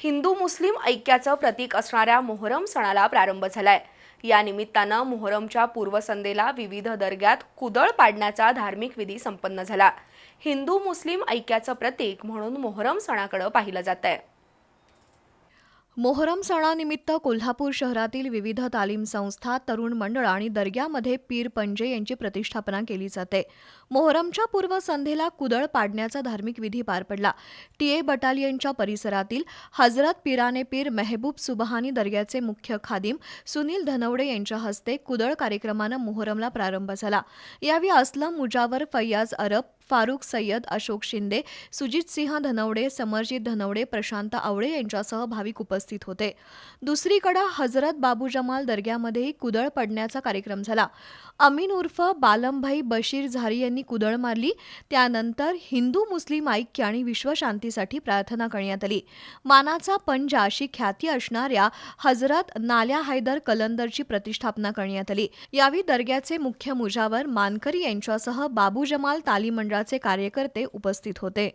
हिंदू मुस्लिम ऐक्याचं प्रतीक असणाऱ्या मोहरम सणाला प्रारंभ झालाय. या निमित्तानं मोहरमच्या पूर्वसंध्येला विविध दर्ग्यात कुदळ पाडण्याचा धार्मिक विधी संपन्न झाला. हिंदू मुस्लिम ऐक्याचं प्रतीक म्हणून मोहरम सणाकडे पाहिलं जात आहे मोहरम सणानिमित्त कोल्हापूर शहरातील विविध तालीम संस्था तरुण मंडळ आणि दर्ग्यामध्ये पीर पंजे यांची प्रतिष्ठापना केली जाते. मोहरमच्या पूर्वसंध्येला कुदळ पाडण्याचा धार्मिक विधी पार पडला. टीए बटालियनच्या परिसरातील हजरत पिराने पीर मेहबूब सुबहानी दर्ग्याचे मुख्य खादिम सुनील धनवडे यांच्या हस्ते कुदळ कार्यक्रमानं मोहरमला प्रारंभ झाला. यावेळी असलम मुजावर फैयाज अरब फारुख सय्यद अशोक शिंदे सुजित सिंह धनवडे समरजित धनवडे प्रशांत आवळे यांच्यासह भाविक उपस्थित होते. दुसरीकडे हजरत बाबू जमाल दर्ग्यामध्येही कुदळ पडण्याचा कार्यक्रम झाला. अमीन उर्फ बालमभाई बशीर झारी यांनी कुदळ मारली. त्यानंतर हिंदू मुस्लिम ऐक्य आणि विश्वशांतीसाठी प्रार्थना करण्यात आली. मानाचा पंजा अशी ख्याती असणाऱ्या हजरत नाल्या हैदर कलंदरची प्रतिष्ठापना करण्यात आली. यावेळी दर्ग्याचे मुख्य मुजावर मानकरी यांच्यासह बाबू जमाल ताली मंडळाचे कार्यकर्ते उपस्थित होते.